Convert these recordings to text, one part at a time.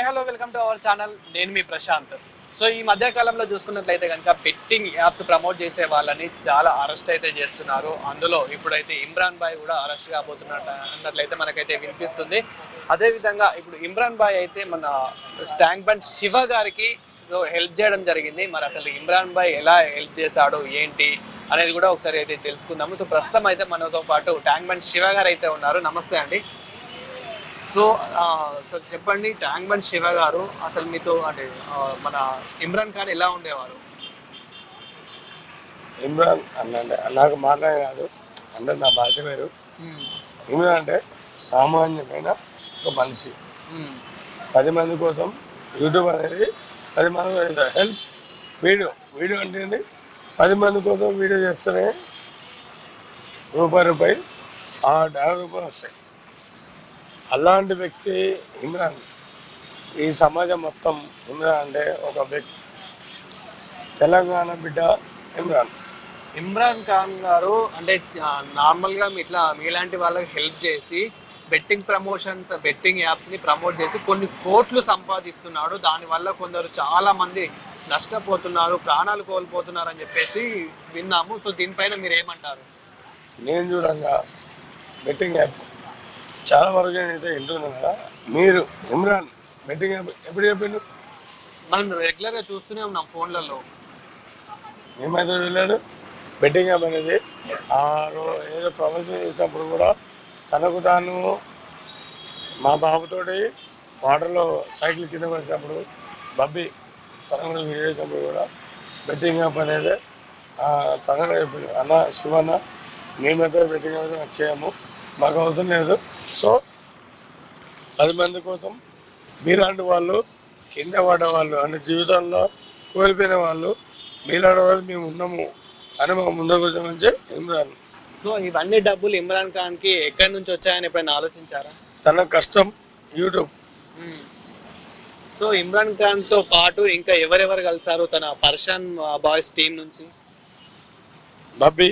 Hi hello welcome to our channel. నేను మీ Prashanth. So ఈ మధ్య కాలంలో చూసుకున్నట్లయితే కనుక బెట్టింగ్ యాప్స్ ప్రమోట్ చేసే వాళ్ళని చాలా అరెస్ట్ అయితే చేస్తున్నారు. అందులో ఇప్పుడైతే ఇమ్రాన్ బాయ్ కూడా అరెస్ట్ కాబోతున్నట్టు అన్నట్లయితే మనకైతే వినిపిస్తుంది. అదేవిధంగా ఇప్పుడు ఇమ్రాన్ బాయ్ అయితే మన స్టాంక్ బండ్ శివ గారికి సో హెల్ప్ చేయడం జరిగింది. మరి అసలు ఇమ్రాన్ బాయ్ ఎలా హెల్ప్ చేశాడు ఏంటి అనేది కూడా ఒకసారి అయితే తెలుసుకుందాము. సో ప్రస్తుతం అయితే మనతో పాటు ట్యాంక్ బండ్ శివ గారు అయితే ఉన్నారు. నమస్తే అండి. సో ఆ, సో చెప్పండి ట్యాంక్ బండ్ శివ గారు అసలు మీతో అంటే మన ఇమ్రాన్ ఖాన్ ఎలా ఉండేవారు? ఇమ్రాన్ అన్నంటే నాకు మాట్లాడే కాదు అంటే నా భాష వేరు. ఇమ్రాన్ అంటే సామాన్యమైన ఒక మనిషి. పది మంది కోసం యూట్యూబ్ అనేది పది మంది హెల్ప్ వీడియో. వీడియో అంటే? పది మంది కోసం వీడియో చేస్తేనే రూపాయి రూపాయి ఆ డాలర్ రూపాయలు వస్తాయి. అలాంటి వ్యక్తి ఇమ్రాన్. ఈ సమాజం మొత్తం ఇమ్రాన్ అంటే ఒక వ్యక్తి తెలంగాణ బిడ్డ ఇమ్రాన్. ఇమ్రాన్ ఖాన్ గారు అంటే నార్మల్గా మీ ఇట్లా మీలాంటి వాళ్ళకి హెల్ప్ చేసి బెట్టింగ్ ప్రమోషన్స్ బెట్టింగ్ యాప్స్ని ప్రమోట్ చేసి కొన్ని కోట్లు సంపాదిస్తున్నాడు. దానివల్ల కొందరు చాలా మంది నష్టపోతున్నారు ప్రాణాలు కోల్పోతున్నారు అని చెప్పేసి విన్నాము. సో దీనిపైన మీరు ఏమంటారు నేను చూడంగా బెట్టింగ్ యాప్ చాలా వరకు నేనైతే వింటున్నాను కదా. మీరు ఇమ్రాన్ బెట్టింగ్ యాప్ ఎప్పుడు చెప్పిండు? మనం రెగ్యులర్గా చూస్తూనే ఉన్నాం ఫోన్లలో. మేమైతే వెళ్ళాడు బెట్టింగ్ యాప్ అనేది ఆ ఏదో ప్రమోషన్ చేసినప్పుడు కూడా తనకు తాను మా బాబుతోటి వాటర్లో సైకిల్ కింద పడినప్పుడు బబ్బి తన కూడా చేసినప్పుడు కూడా బెట్టింగ్ యాప్ అనేది చెప్పింది అన్న శివన్న మేమైతే బెట్టింగ్ యాప్ అయితే చేయము మాకు అవసరం లేదు. సో పది మంది కోసం మీలాంటి వాళ్ళు కింద పడ్డ వాళ్ళు అంటే జీవితంలో కోల్పోయిన వాళ్ళు మీలాంటి వాళ్ళు మేము ఉన్నాము అని మా వచ్చామని ఇమ్రాన్. సో ఇవన్నీ డబ్బులు ఇమ్రాన్ ఖాన్కి ఎక్కడి నుంచి వచ్చాయని ఎప్పుడైనా ఆలోచించారా? తన కష్టం యూట్యూబ్. సో ఇమ్రాన్ ఖాన్తో పాటు ఇంకా ఎవరెవరు కలిసారు తన పర్షాన్ బాయ్స్ టీం నుంచి? బబ్బి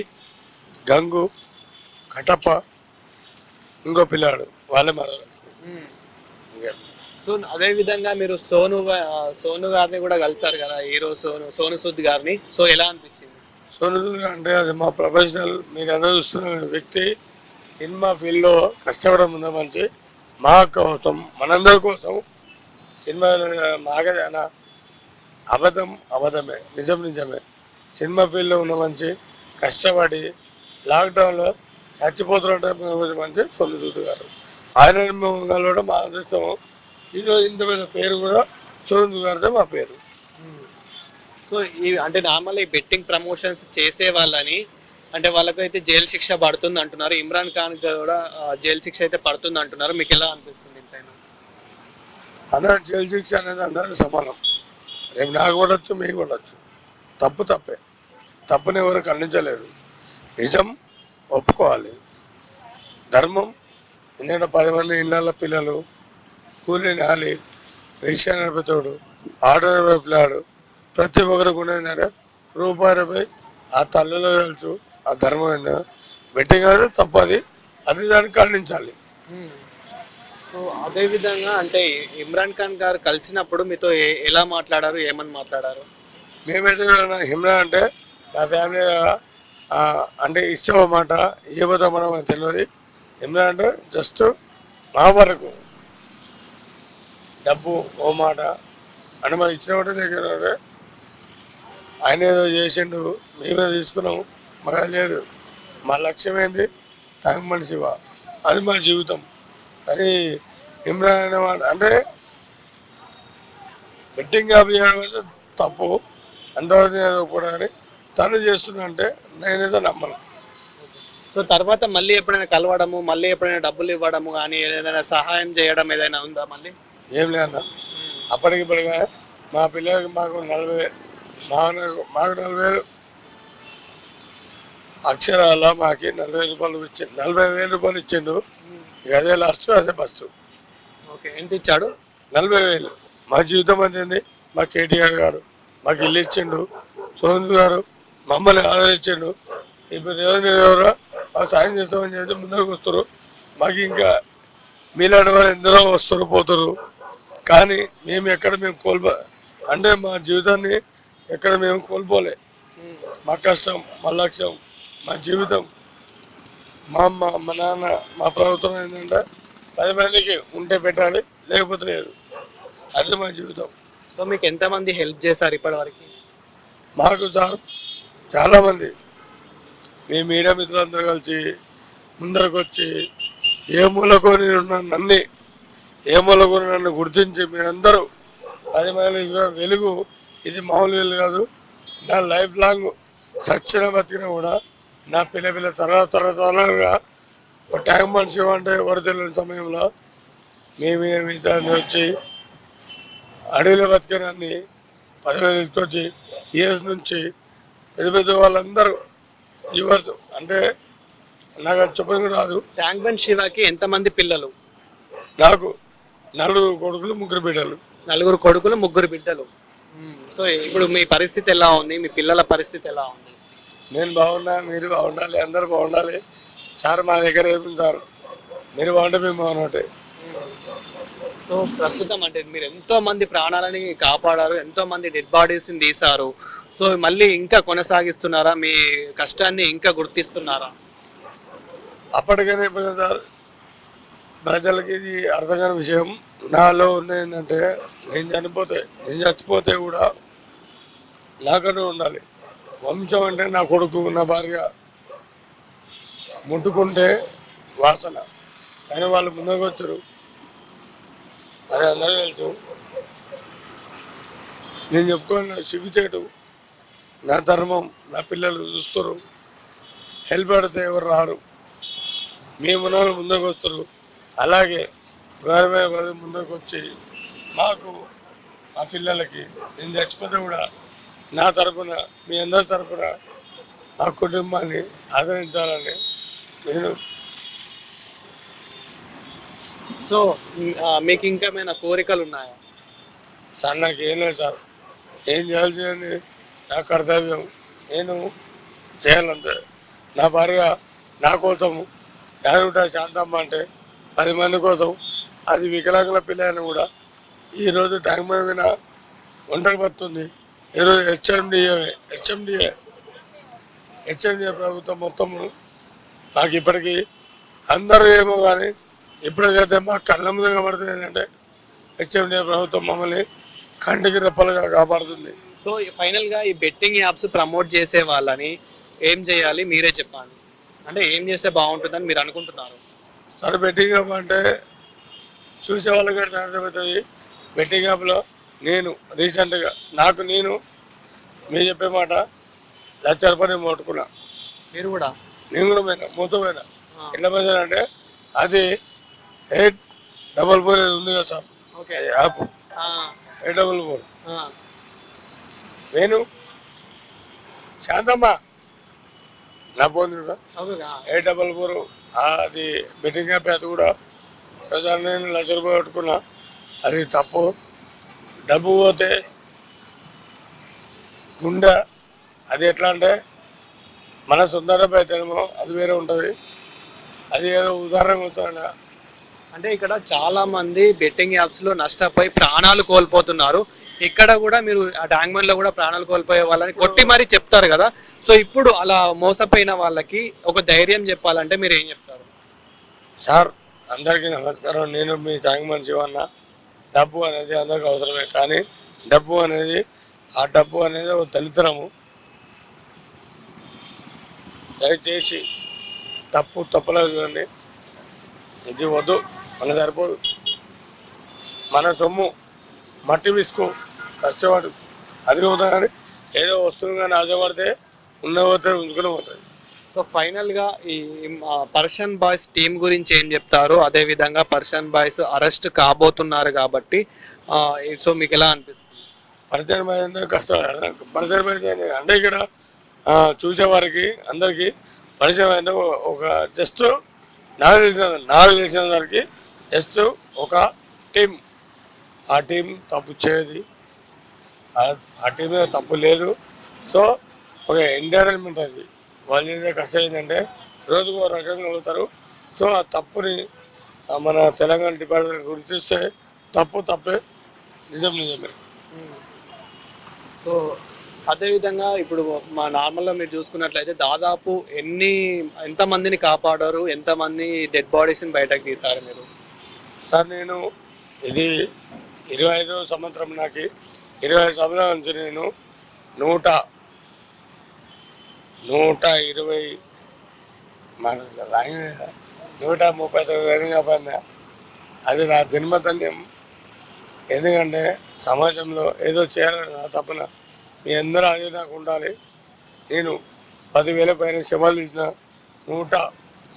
గంగు కటప్ప ఇంకో పిల్లాడు వాళ్ళే ఇంకా సో అదే విధంగా మీరు సోను గా- సోను గారిని కూడా కలిసారు కదా హీరో సోను సోను సుద్ గారిని. సో ఎలా అనిపించింది? సోను అంటే అది మా ప్రొఫెషనల్ మీరు అందరూ చూస్తున్న వ్యక్తి సినిమా ఫీల్డ్లో కష్టపడడం ఉందా మంచి. మా కోసం మనందరి కోసం సినిమా మాగదే అన్న అబద్ధం అబద్ధమే నిజం నిజమే. సినిమా ఫీల్డ్లో ఉన్న మంచి కష్టపడి లాక్డౌన్లో చచ్చిపోతున్నట్టు మంచి సొల్లు చూతు గారు. ఆయన మేము కలవడం మా అదృష్టం. ఈరోజు ఇంత పెద్ద పేరు కూడా సోను గారితో మా పేరు. సో ఈ అంటే నార్మల్ ఈ బెట్టింగ్ ప్రమోషన్స్ చేసే వాళ్ళని అంటే వాళ్ళకైతే జైలు శిక్ష పడుతుంది అంటున్నారు ఇమ్రాన్ ఖాన్ కూడా జైలు శిక్ష అయితే పడుతుంది అంటున్నారు మీకు ఎలా అనిపిస్తుంది అందరూ జైలు శిక్ష అనేది అందరికీ సమానం. రేపు నాకు పడవచ్చు మీకు పడవచ్చు తప్పు తప్పే. తప్పుని ఎవరు ఖండించలేరు. నిజం ఒప్పుకోవాలి. ధర్మం ఎందుకంటే పది మంది ఇళ్ళ పిల్లలు కూలి నాలి రిక్షా నడిపేతోడు ఆటో నడిపే పిల్లాడు ప్రతి ఒక్కరికి కూడా ఏంటంటే రూపాయి రూపాయి ఆ తల్లిలో తెలుసు ఆ ధర్మం ఏంటో బెట్టి కాదు తప్పది అది. దాన్ని ఖండించాలి. సో అదే విధంగా అంటే ఇమ్రాన్ ఖాన్ గారు కలిసినప్పుడు మీతో ఏ- ఎలా మాట్లాడారు ఏమని మాట్లాడారు? మేమైతే హిమ్రా అంటే నా ఫ్యామిలీ అంటే ఇష్టం అన్నమాట ఇవ్వదో ఇవ్వబోతా మనం తెలియదు. హిమ్రా అంటే జస్ట్ నా వరకు డబ్బు ఓ మాట అంటే మనం ఇచ్చిన ఒకటే దగ్గర ఆయన ఏదో చేసిండు మేమే తీసుకున్నాము మాకు లేదు. మా లక్ష్యం ఏంది? టైం మనిషివ అది మా జీవితం. కానీ ఇమ్రాన్ అనేవాడు అంటే బెట్టింగ్ ఆఫ్ చేయడం అయితే తప్పు. అంతవరకు కూడా కానీ తను చేస్తున్నా అంటే నేనేదో నమ్మను. సో తర్వాత మళ్ళీ ఎప్పుడైనా కలవడము మళ్ళీ ఎప్పుడైనా డబ్బులు ఇవ్వడము కానీ ఏదైనా సహాయం చేయడం ఏదైనా ఉందా మళ్ళీ? ఏం లేదన్న. అప్పటికిప్పటిగా మా పిల్లలకి మాకు నలభై వే- మా మాకు నలభై వేలు అక్షరాల మాకి నలభై రూపాయలు ఇచ్చి నలభై వేల రూపాయలు ఇచ్చిండు. అదే లాస్ట్ అదే ఫస్ట్ ఓకే ఎంత ఇచ్చాడు? నలభై వేలు. మా జీవితం అంతేంది మా కేటీఆర్ గారు. మాకు ఇల్లు ఇచ్చిండు. సోను గారు మమ్మల్ని ఆదరించిండు. ఇప్పుడు రేవంత్ ఎవరో? సాయం చేస్తామని చెప్పి ముందరకు వస్తారు. మాకు ఇంకా మీలాంటి వాళ్ళు ఎందరో వస్తారు పోతారు. కానీ మేము ఎక్కడ మేము కోల్పో అంటే మా జీవితాన్ని ఎక్కడ మేము కోల్పోలే. మా కష్టం మా లక్ష్యం మా జీవితం. మా అమ్మ మా నాన్న మా ప్రభుత్వం ఏంటంటే పది మందికి ఉంటే పెట్టాలి లేకపోతే లేదు. అది మా జీవితం. సో మీకు ఎంతమంది హెల్ప్ చేశారు ఇప్పటివరకు? మాకు సార్ చాలామంది. మీ మీడియా మిత్రులందరూ కలిసి ముందరకు వచ్చి ఏ మూలకు నేను నన్ను ఏ మూలకు నన్ను గుర్తించి మీరందరూ పది మంది వెలుగు ఇది మామూలు వెలుగు కాదు. నా లైఫ్ లాంగ్ సచ్చిన బతికిన కూడా నా పిల్ల పిల్ల తర తరతరాలుగా ఒక ట్యాంక్ మనిషి అంటే ఎవరు తెలియని సమయంలో మీ మీద మిగతా వచ్చి అడవిలో బతికినాన్ని పదివేలు తీసుకొచ్చి ఇయర్స్ నుంచి పెద్ద పెద్ద వాళ్ళందరూ యువర్స్ అంటే నాకు అది చెప్పడం రాదు. ట్యాంక్ బండ్ శివకి ఎంతమంది పిల్లలు? నాకు నలుగురు కొడుకులు ముగ్గురు బిడ్డలు. నలుగురు కొడుకులు ముగ్గురు బిడ్డలు. సో ఇప్పుడు మీ పరిస్థితి ఎలా ఉంది? మీ పిల్లల పరిస్థితి ఎలా ఉంది? నేను బాగున్నా మీరు బాగుండాలి అందరూ బాగుండాలి. సార్ మా దగ్గర సార్ మీరు బాగుంటే మేము బాగున్నట్టే సో ప్రస్తుతం అంటే మీరు ఎంతో మంది ప్రాణాలని కాపాడారు ఎంతో మంది డెడ్ బాడీస్ని తీశారు. సో మళ్ళీ ఇంకా కొనసాగిస్తున్నారా? మీ కష్టాన్ని ఇంకా గుర్తిస్తున్నారా? అప్పటికైనా ఇప్పుడు ప్రజలకి ఇది అర్థం కాని విషయం నాలో ఉన్న ఏంటంటే నేను చనిపోతే నేను చచ్చిపోతే కూడా నాకంటూ ఉండాలి. వంశం అంటే నా కొడుకు నా భార్య ముట్టుకుంటే వాసన. కానీ వాళ్ళు ముందుకు వచ్చారు అది అందరూ తెలుసు నేను చెప్పుకున్న చెబితేటు నా ధర్మం నా పిల్లలు చూస్తారు. హెల్ప్ పడితే ఎవరు రారు. మేము ఉన్న ముందుకు వస్తారు. అలాగే గవర్నమెంట్ ముందుకు వచ్చి మాకు మా పిల్లలకి నేను చచ్చిపోతే కూడా నా తరపున మీ అందరి తరపున మా కుటుంబాన్ని ఆదరించాలని నేను సో మీకు ఇంకా ఏమైనా కోరికలు ఉన్నాయా సార్ నాకు ఏం లేదు సార్. ఏం చేయాల్సింది నా కర్తవ్యం. నేను చేయాలంతే. నా భార్య నా కోసం యారుట శాంతమ్మ అంటే పది మంది కోసం. అది వికలాంగుల పిల్ల అని కూడా ఈరోజు ట్యాంక్ మీద ఒంటరి పడుతుంది. ఈరోజు హెచ్ఎండిఏ హెచ్ఎండిఏ హెచ్ఎండిఏ ప్రభుత్వం మొత్తము నాకు ఇప్పటికీ అందరూ ఏమో కానీ ఇప్పటికైతే మా కళ్ళ ముందు కనబడుతుంది ఏంటంటే హెచ్ఎండిఏ ప్రభుత్వం మమ్మల్ని కంటికి రెప్పలుగా కాపాడుతుంది. సో ఫైనల్గా ఈ బెట్టింగ్ యాప్స్ ప్రమోట్ చేసే వాళ్ళని ఏం చేయాలి? మీరే చెప్పండి అంటే ఏం చేస్తే బాగుంటుందని మీరు అనుకుంటున్నారు? సరే బెట్టింగ్ యాప్ అంటే చూసే వాళ్ళకి అర్థమవుతుంది బెట్టింగ్ యాప్లో నేను రీసెంట్గా నాకు నేను మీరు చెప్పే మాట లక్ష రూపాయలు నేను ముట్టుకున్నా. మీరు కూడా? నేను కూడా పోయినా మూతో పోయినా. ఆ. ఎట్లా పోయినా అంటే అది ఎయిట్ డబల్ ఫోర్ ఉంది కదా sir. Okay. App. Eight double four. నేను శాంతమ్మ. నా ఫోన్. Eight double four. అది బెట్టింగ్ యాప్ అది కూడా. ప్రజలు నేను లక్ష రూపాయలు పెట్టుకున్నా అది తప్పు. డబ్బు పోతే గుండె. అది ఎట్లా అంటే మన డబ్బు అయితేనేమో అది వేరే ఉంటుంది. అది ఏదో ఉదాహరణగా వస్తాడ అంటే ఇక్కడ చాలా మంది బెట్టింగ్ యాప్స్లో నష్టపోయి ప్రాణాలు కోల్పోతున్నారు. ఇక్కడ కూడా మీరు ఆ డాంగ్మన్లో కూడా ప్రాణాలు కోల్పోయే వాళ్ళని కొట్టి మరీ చెప్తారు కదా. సో ఇప్పుడు అలా మోసపోయిన వాళ్ళకి ఒక ధైర్యం చెప్పాలంటే మీరు ఏం చెప్తారు? సార్ అందరికీ నమస్కారం. నేను మీ ట్యాంక్ శివన్న డబ్బు అనేది అందరికి అవసరమే కానీ డబ్బు అనేది ఆ డబ్బు అనేది ఒక దళితరము. దయచేసి తప్పు తప్పలేదు చూడండి ఇది వద్దు. మన సరిపోదు మన సొమ్ము మట్టి విసుకు కష్టపడు. అది అవుతా కానీ ఏదో వస్తుంది కానీ ఆశపడితే ఉన్న పోతే ఉంచుకుని పోతుంది సో ఫైనల్గా ఈ ఆ, పర్షియన్ బాయ్స్ టీం గురించి ఏం చెప్తారు? అదే విధంగా పర్షియన్ బాయ్స్ అరెస్ట్ కాబోతున్నారు కాబట్టి సో మీకు ఎలా అనిపిస్తుంది? పరిచయం అయింది కష్టం. పరిచయం అయింది అంటే ఇక్కడ చూసేవారికి అందరికీ పరిచయం ఒక- జస్ట్ నాకు తెలిసిన నాకు తెలిసిన వారికి జస్ట్ ఒక టీం ఆ టీం తప్పు చేయదు. ఆ- టీం తప్పు లేదు. సో ఒక ఎంటర్టైన్మెంట్ అది. వాళ్ళు చేసే కష్టం ఏంటంటే రోజుకు ఒక రకంగా అవుతారు సో ఆ తప్పుని మన తెలంగాణ డిపార్ట్మెంట్ గుర్తిస్తే తప్పు తప్పే నిజం నిజమే. సో అదేవిధంగా ఇప్పుడు మా నార్మల్గా మీరు చూసుకున్నట్లయితే దాదాపు ఎన్ని ఎంతమందిని కాపాడారు? ఎంతమంది డెడ్ బాడీస్ని బయటకు తీశారు మీరు? సార్ నేను ఇది ఇరవై ఐదో సంవత్సరం నాకు ఇరవై ఐదు సంవత్సరాల నుంచి నేను నూట నూట ఇరవై మన నూట ముప్పై తొమ్మిది విధంగా అది నా జన్మధన్యం. ఎందుకంటే సమాజంలో ఏదో చేయాలని నా తపన మీ అందరూ అది నాకు ఉండాలి. నేను పదివేల పైన శవాలు తీసిన నూట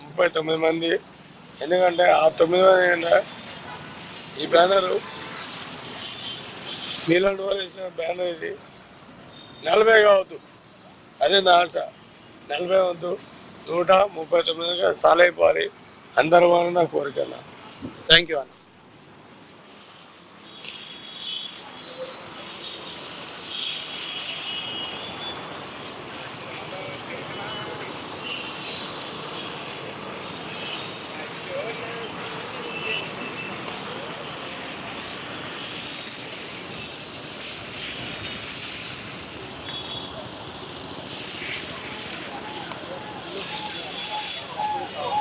ముప్పై తొమ్మిది మంది ఎందుకంటే ఆ తొమ్మిది ఏళ్ళ ఏంటంటే ఈ బ్యానరు నీలాంటి వాళ్ళు వేసిన బ్యానర్ ఇది. నలభై కావద్దు. అదే నా ఆశ. నలభై వద్దు. నూట ముప్పై తొమ్మిదిగా సాలైపోవాలి. అందరూ అని నా కోరిక థ్యాంక్ యూ అన్న.